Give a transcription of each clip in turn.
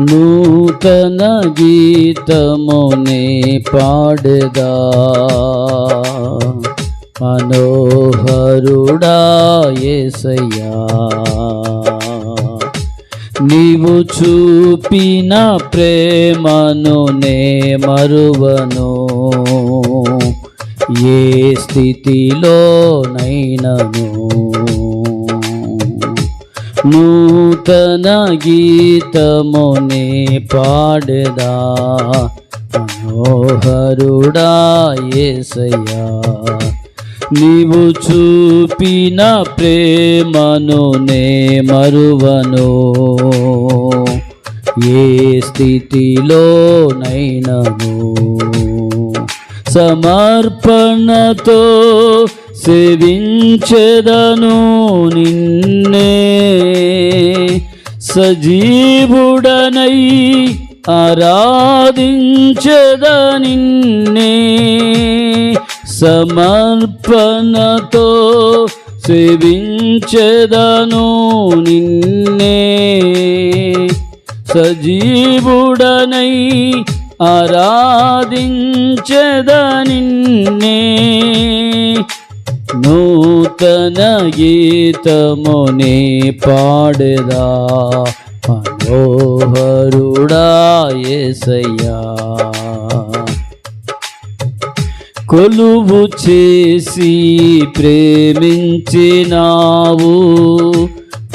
నూతన గీతముని పాడదా. మనోహరుడా ఏసయ్యా. నీవు చూపిన ప్రేమను నే మరువను. ఏ స్థితిలోనైనను నూతన గీతముని పాడదా. మనోహరుడా నీవు చూపిన ప్రేమను నే మరువను. ఏ స్థితిలోనైనను సమర్పణతో సేవించెదను నిన్నే. సజీవుడనై ఆరాధించద నిన్నే. సమర్పణతో సేవించెదను నిన్నే. సజీవుడనై ఆరాధించద నిన్నే. నూతన గీతముని పాడదా మనోహరుడా యేసయ్యా కొలువు చేసి ప్రేమించినావు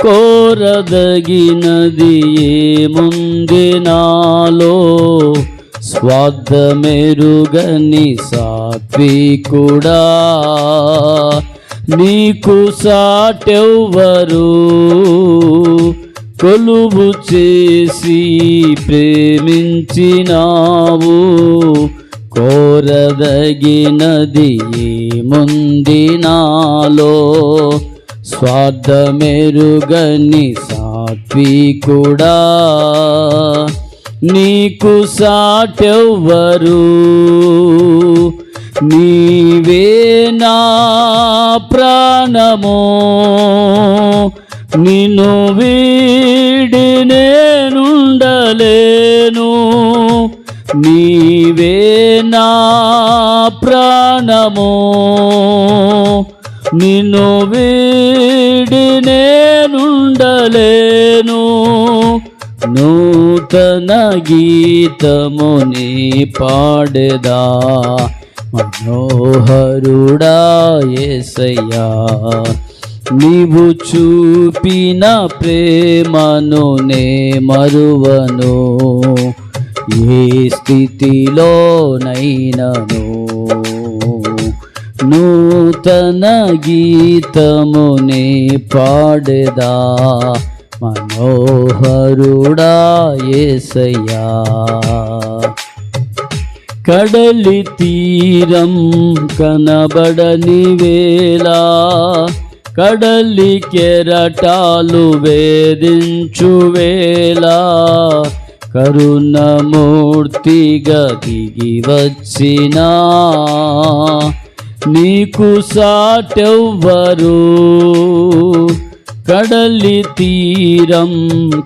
కోరదగినది ఏముంది నాలో? స్వార్థమెరుగని సాత్వికుడా నీకు సాటెవ్వరు కొలువు చేసి ప్రేమించినావు. కోరదగినది ముంది నాలో? స్వార్థమెరుగని సాత్వికుడా నీకు సాటెవ్వరు. నీవే నా ప్రాణము నిన్ను వీడి నేనుండలేను. నీవే నా ప్రాణము నిన్ను వీడి నేనుండలేను. నూతన గీతముని పాడేదా మనోహరుడా ఏసయ్యా నీవు చూపిన ప్రేమను నే మరువను ఏ స్థితిలోనైనను. నూతన గీతమునే పాడదా మనోహరుడా ఏసయ్యా కడలి తీరం కనబడని వేళ కడలి కెరటాలు వేధించు వేళ కరుణమూర్తిగా దిగి వచ్చినా. నీకు సాటెవ్వరు కడలి తీరం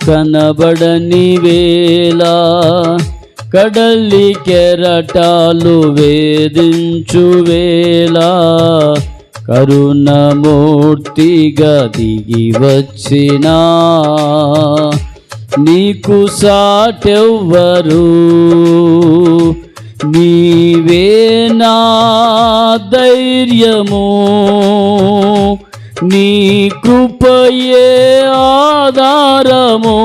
కనబడని వేళ కడలి కెరటాలు వేధించు వేళ కరుణమూర్తిగా దిగి వచ్చినా నీకు సాటెవ్వరు నీవే నా ధైర్యము? నీ కృపయే ఆధారము?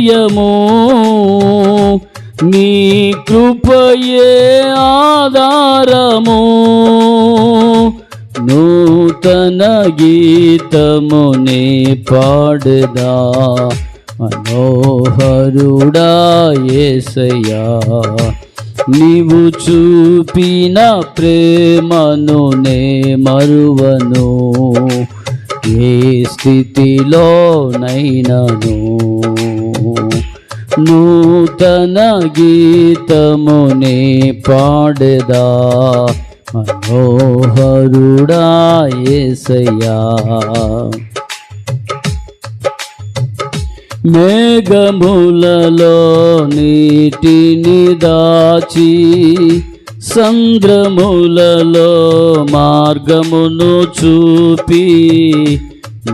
ధైర్యము నీ కృపయే ఆధారము. నూతన గీతముని పాడదా మనోహరుడా యేసయ్యా నీవు చూపిన ప్రేమను నే మరువను ఏ స్థితిలోనైనను. నూతన గీతముని పాడదా? మనోహరుడా యేసయ్యా మేఘములలో నీటిని దాచి సంద్రములలో మార్గమును చూపి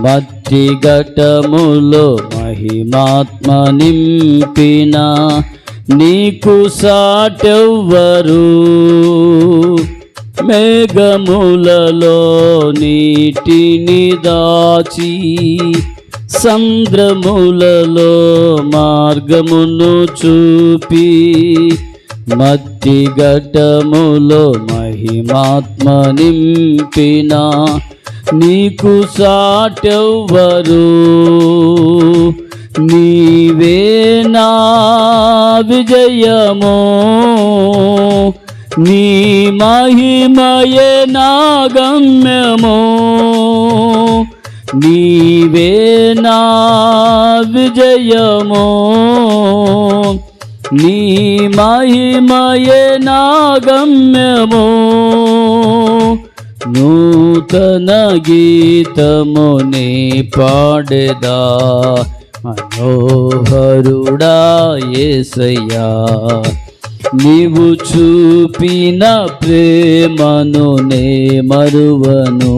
మట్టి ఘటములో మహిమాత్మ నింపిన నీకు సాటెవ్వరు. మేఘములలో నీటిని దాచి సంద్రములలో మార్గమును చూపి మట్టి ఘటములో మహిమాత్మ నింపిన నీకు సాటెవ్వరు. నీవే నా విజయమో. నీ మహిమయే నా గమ్యము. నీవే నా విజయము. నీ మహిమయే నా గమ్యము. నూతన గీతముని పాడెదా. మనోహరుడా ఏసయ్యా నీవు చూపిన ప్రేమను నే మరువను.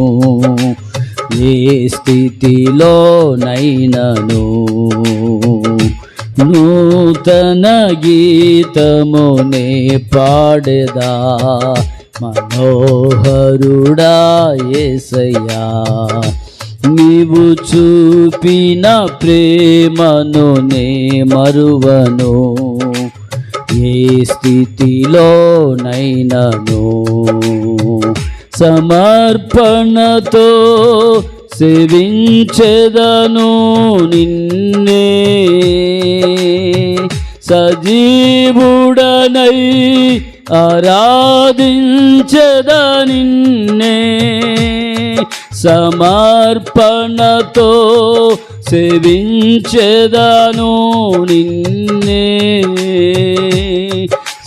ఏ స్థితిలో నైనను నూతన గీతమునే పాడెదా. మనోహరుడా ఏసయ్యా నీవు చూపిన ప్రేమను నే మరువను. ఏ స్థితిలోనైనను సమర్పణతో సేవించెదను నిన్నే. సజీవుడనై ఆరాధించద నిన్నే. సమర్పణతో సేవించెదను నిన్నే.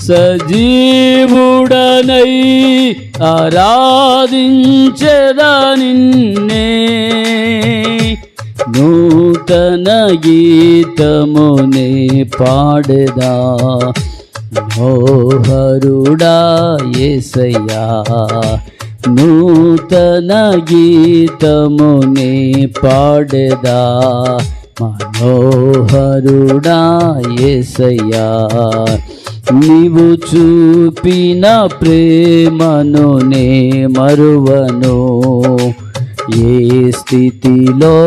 సజీవుడనై ఆరాధించద నిన్నే. నూతన గీతమునే పాడదా. మనోహరుడా ఏసయ్యా నూతన గీతముని పాడదా. మనోహరుడా ఏసయ్యా నీవు చూపిన ప్రేమను నే మరువను. ఏ స్థితిలోనైనను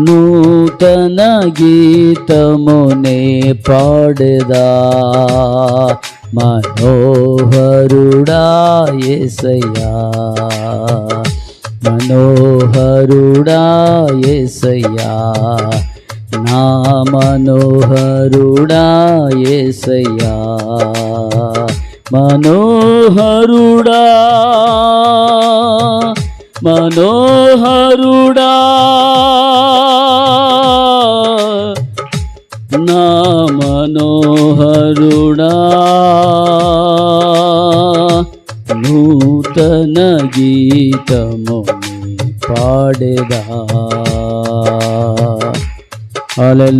నూతన గీతమునే పాడదా. మనోహరుడా ఏసయ్యా. మనోహరుడా ఏసయ్యా. నా మనోహరుడా ఏసయ్యా. మనోహరుడా మనోహరుడా నా మనోహరుడా నూతన గీతము పాడేదా. హల్లెలూయా.